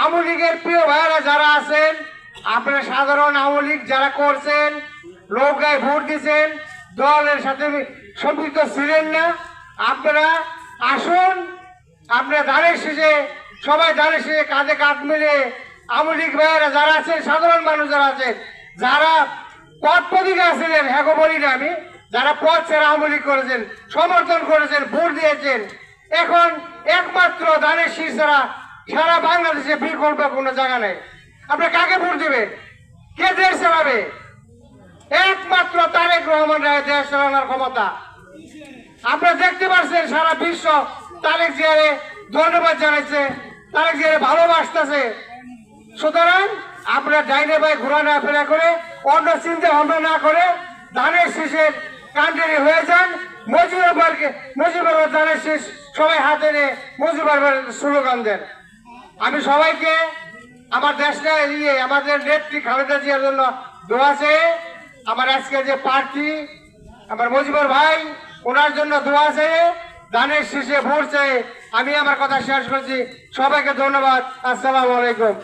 আওয়ামী লীগের প্রিয় ভাইয়েরা যারা আছেন, আপনারা সাধারণ আওয়ামী লীগ যারা করছেন নৌকায় ভোট দিয়েছেন দলের সাথে সম্পৃক্ত ছিলেন না, আপনারা আসুন আপনারা ধানের শেষে, সবাই ধানের শেষে কাঁধে কাঁধ মিলে আওয়ামী লীগ ভাইয়েরা যারা আছেন, সাধারণ মানুষ যারা আছেন, যারা পথ পদিকে আছিলেন হ্যাঁ বলি না আমি, যারা পথ ছেড়ে আওয়ামী লীগ করেছেন, সমর্থন করেছেন, ভোট দিয়েছেন, এখন একমাত্র শীষ ছাড়া সারা বাংলাদেশে বিকল্প কোনো জায়গা নেই। আপনি কাকে ভোট দেবেন? কে দেশ চালাবে? একমাত্র তারেক রহমান রায় দেশ চালানোর ক্ষমতা। আপনারা দেখতে পাচ্ছেন সারা বিশ্ব তারেক জিয়ারে ধন্যবাদ জানাইছে, তারেক জিয়ারে ভালোবাসতেছে। সুতরাং আপনারা ডাইনে বাই ঘোরা না ফেরা করে, অন্য চিন্তা ভাবনা না করে ধানের শীষের কান্ডারি হয়ে যান। মজিবর বারকে মজিবর বার ধানের শীষ সবাই হাতে নিয়ে মজিবর বার স্লোগান দেন। আমি সবাইকে আমার দেশটা এড়িয়ে, আমাদের নেত্রী খালেদা জিয়ার জন্য দোয়া চেয়ে আমার আজকে যে প্রার্থী, আমার মজিবর ভাই, ওনার জন্য দোয়া চেয়ে, দানের শীষে ভোর চেয়ে আমি আমার কথা শেষ করছি। সবাইকে ধন্যবাদ। আসসালামু আলাইকুম।